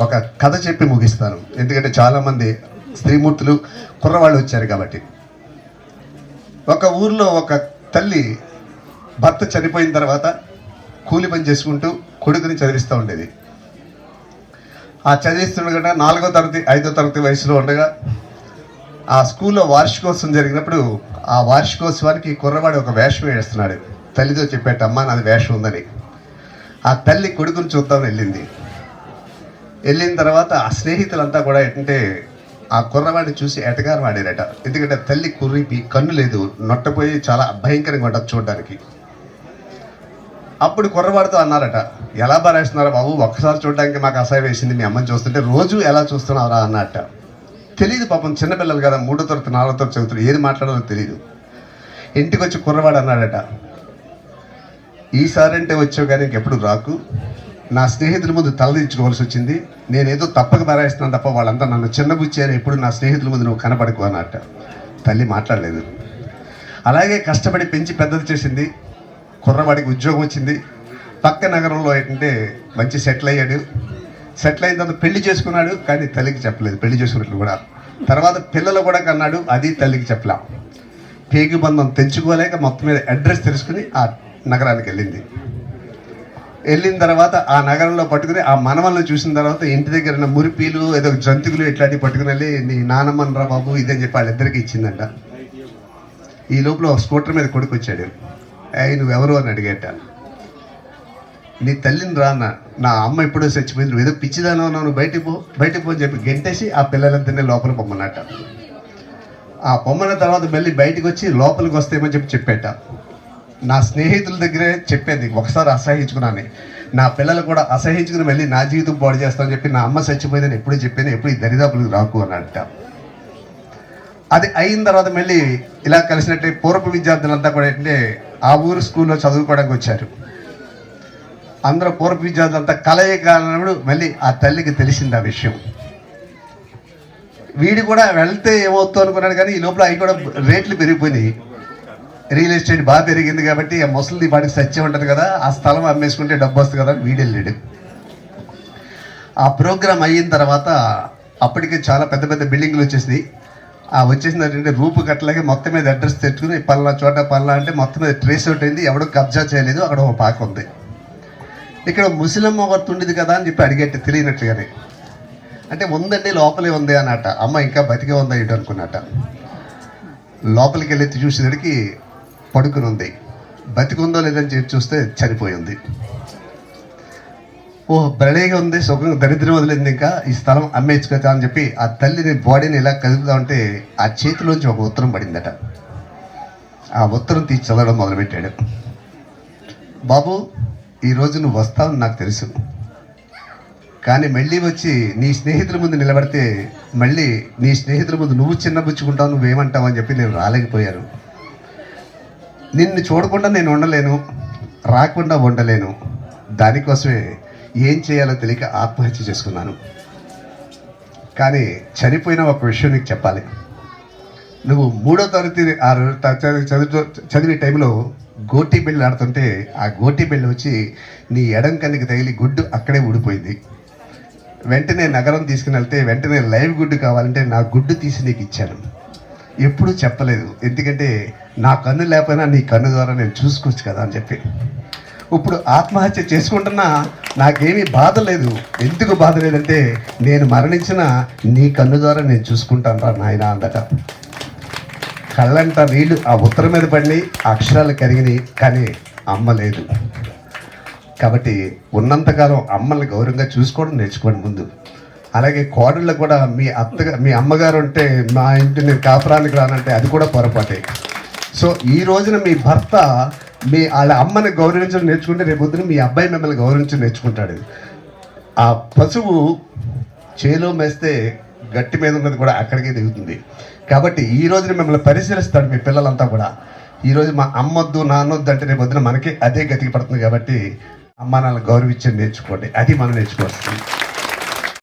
ఒక కథ చెప్పి ముగిస్తాను. ఎందుకంటే చాలామంది స్త్రీమూర్తులు కుర్రవాళ్ళు వచ్చారు కాబట్టి. ఒక ఊర్లో ఒక తల్లి భర్త చనిపోయిన తర్వాత కూలి పని చేసుకుంటూ కొడుకుని చదివిస్తూ ఉండేది. ఆ చదివిస్తుండగా నాలుగో తరగతి ఐదో తరగతి వయసులో ఉండగా ఆ స్కూల్లో వార్షికోత్సవం జరిగినప్పుడు ఆ వార్షికోత్సవానికి కుర్రవాడు ఒక వేషం వేస్తున్నాడు. తల్లితో చెప్పేట అమ్మ నాది వేషం ఉందని. ఆ తల్లి కొడుకుని చూద్దామని వెళ్ళింది. వెళ్ళిన తర్వాత ఆ స్నేహితులంతా కూడా ఏంటంటే ఆ కుర్రవాడిని చూసి ఎటగారు వాడారట ఎందుకంటే తల్లి కుర్రిపి కన్ను లేదు. నొట్టపోయి చాలా భయంకరంగా ఉంటుంది చూడడానికి. అప్పుడు కుర్రవాడితో అన్నారట ఎలా బారేస్తున్నారా బాబు? ఒక్కసారి చూడడానికి మాకు అసహ్యం వేసింది. మీ అమ్మని చూస్తుంటే రోజు ఎలా చూస్తున్నారా అన్నట్ట. తెలియదు పాపం చిన్నపిల్లలు కదా మూడో తరగతి నాలుగో తరగతి చదువుతారు ఏది మాట్లాడాలో తెలియదు ఇంటికి వచ్చి కుర్రవాడు అన్నాడట ఈసారి అంటే వచ్చావు కానీ ఇంకెప్పుడు రాకు. నా స్నేహితుల ముందు తలదించుకోవాల్సి వచ్చింది. నేనేదో తప్పక బారేస్తున్నాను తప్ప వాళ్ళంతా నన్ను చిన్నబుచ్చారు ఎప్పుడు నా స్నేహితుల ముందు నువ్వు కనపడకు అన్నట్ట. తల్లి మాట్లాడలేదు. అలాగే కష్టపడి పెంచి పెద్దది చేసింది. కుర్రవాడికి ఉద్యోగం వచ్చింది. పక్క నగరంలో ఏంటంటే మంచి సెటిల్ అయ్యాడు. సెటిల్ అయిన తర్వాత పెళ్ళి చేసుకున్నాడు కానీ తల్లికి చెప్పలేదు. పెళ్ళి చేసుకున్నట్లు కూడా. తర్వాత పిల్లలు కూడా కన్నాడు అది తల్లికి చెప్పలా. పేగు బంధం తెంచుకోలేక మొత్తం మీద అడ్రస్ తెలుసుకుని ఆ నగరానికి వెళ్ళింది. వెళ్ళిన తర్వాత ఆ నగరంలో పట్టుకుని ఆ మనవలను చూసిన తర్వాత ఇంటి దగ్గర ఉన్న మురిపీలు ఏదో జంతువులు ఇట్లాంటివి పట్టుకుని వెళ్ళి నీ నానమ్మని రా బాబు ఇదని చెప్పి వాళ్ళిద్దరికి ఇచ్చిందంట. ఈ లోపల ఒక స్కూటర్ మీద కొడుకు వచ్చాడు. అయ్యి నువ్వెవరు అని అడిగేట. నీ తల్లిని రా అన్న. నా అమ్మ ఎప్పుడో చచ్చిపోయింది నువ్వు ఏదో పిచ్చిదానో నువ్వు బయటికి పో బయటికి పో అని చెప్పి గెంటేసి ఆ పిల్లలందరినీ లోపల పొమ్మనట ఆ పొమ్మన తర్వాత మళ్ళీ బయటకు వచ్చి లోపలికి వస్తేమని చెప్పి చెప్పేట. నా స్నేహితుల దగ్గరే చెప్పేది ఒకసారి అసహించుకున్నాను నా పిల్లలు కూడా అసహించుకుని వెళ్ళి నా జీవితం పాడు చేస్తామని చెప్పి నా అమ్మ చచ్చిపోయిందని ఎప్పుడు చెప్పాను ఎప్పుడు ఈ దరిదాపులకు రాకు అన్నట్ట అది అయిన తర్వాత మళ్ళీ ఇలా కలిసినట్టే పూర్వపు విద్యార్థులంతా కూడా ఏంటంటే ఆ ఊరు స్కూల్లో చదువుకోవడానికి వచ్చారు. అందరూ పూర్వ విద్యార్థులంతా కలయిక అన్నప్పుడు మళ్ళీ ఆ తల్లికి తెలిసింది ఆ విషయం. వీడు కూడా వెళ్తే ఏమవుతుందో అనుకున్నాడు కానీ ఈ లోపల అవి కూడా రేట్లు పెరిగిపోయినాయి. రియల్ ఎస్టేట్ బాగా పెరిగింది కాబట్టి ఆ ముసలిది వాడికి సత్యం ఉంటుంది కదా ఆ స్థలం అమ్మేసుకుంటే డబ్బు వస్తుంది కదా వీడెళ్ళాడు ఆ ప్రోగ్రామ్ అయిన తర్వాత అప్పటికే చాలా పెద్ద పెద్ద బిల్డింగ్లు వచ్చేసింది ఆ వచ్చేసిన అంటే రూపు కట్టలాగే మొత్తం మీద అడ్రస్ తెచ్చుకుని పల్లా చోట పల్లా అంటే మొత్తం మీద ట్రేస్ అవుట్ అయింది ఎవడో కబ్జా చేయలేదు అక్కడ ఒక పాక ఉంది. ఇక్కడ ముసలమ్మ ఒకటి ఉండేది కదా అని చెప్పి అడిగేట్టు తెలియనట్టుగానే అంటే ఉందండి లోపలే ఉంది అన్నట. అమ్మ ఇంకా బతికే ఉందా ఇటు అనుకున్నట్ట లోపలికి వెళ్ళి చూసేసరికి పడుకుని ఉంది బతికుందో లేదని చెప్పి చూస్తే చనిపోయింది. ఓ బలేగా ఉంది సుఖంగా దరిద్రం వదిలింది ఇంకా ఈ స్థలం అమ్మేచ్చు అని చెప్పి ఆ తల్లిని బాడీని ఇలా కదుపుతా ఉంటే ఆ చేతిలోంచి ఒక ఉత్తరం పడిందట. ఆ ఉత్తరం తీసి చదవడం మొదలుపెట్టాడు. బాబు ఈరోజు నువ్వు వస్తావని నాకు తెలుసు. కానీ మళ్ళీ వచ్చి నీ స్నేహితుల ముందు నిలబడితే మళ్ళీ నీ స్నేహితుల ముందు నువ్వు చిన్నబుచ్చుకుంటావు నువ్వేమంటావు అని చెప్పి నేను రాలేకపోయాను. నిన్ను చూడకుండా నేను ఉండలేను రాకుండా ఉండలేను. దానికోసమే ఏం చేయాలో తెలియక ఆత్మహత్య చేసుకున్నాను. కానీ చనిపోయిన ఒక విషయం నీకు చెప్పాలి. నువ్వు మూడో తరగతి ఆ చదివి చదువు చదివే టైంలో గోటి బిళ్ళ ఆడుతుంటే ఆ గోటి బిళ్ళ వచ్చి నీ ఎడం కన్నుకి తగిలి గుడ్డు అక్కడే ఊడిపోయింది. వెంటనే నగరం తీసుకుని వెళ్తే వెంటనే లైవ్ గుడ్డు కావాలంటే నా గుడ్డు తీసి నీకు ఇచ్చాను. ఎప్పుడూ చెప్పలేదు. ఎందుకంటే నా కన్ను లేకపోయినా నీ కన్ను ద్వారా నేను చూసుకోవచ్చు కదా అని చెప్పి. ఇప్పుడు ఆత్మహత్య చేసుకుంటున్నా నాకేమీ బాధ లేదు. ఎందుకు బాధ లేదంటే నేను మరణించిన నీ కన్ను ద్వారా నేను చూసుకుంటాను రా నాయన అందట. కళ్ళంట నీళ్ళు ఆ ఉత్తరం మీద పడి అక్షరాలు కరిగినాయి కానీ అమ్మ లేదు. కాబట్టి ఉన్నంతకాలం అమ్మల్ని గౌరవంగా చూసుకోవడం నేర్చుకోండి ముందు. అలాగే కోడళ్ళకు కూడా మీ అత్తగా మీ అమ్మగారు ఉంటే మా ఇంటి నేను కాపురానికి రానంటే అది కూడా పొరపాటే. సో ఈ రోజున మీ భర్త మీ వాళ్ళ అమ్మని గౌరవించడం నేర్చుకుంటే రేపు పొద్దున మీ అబ్బాయి మిమ్మల్ని గౌరవించడం నేర్చుకుంటాడు. ఆ పశువు చేలో మేస్తే గట్టి మీద ఉన్నది కూడా అక్కడికే దిగుతుంది. కాబట్టి ఈ రోజున మిమ్మల్ని పరిశీలిస్తాడు మీ పిల్లలంతా కూడా. ఈ రోజు మా అమ్మొద్దు నాన్నొద్దు అంటే రేపు పొద్దున మనకి అదే గతికి పడుతుంది కాబట్టి అమ్మ నాన్న గౌరవించడం నేర్చుకోండి. అది మనం నేర్చుకోవాల్సింది.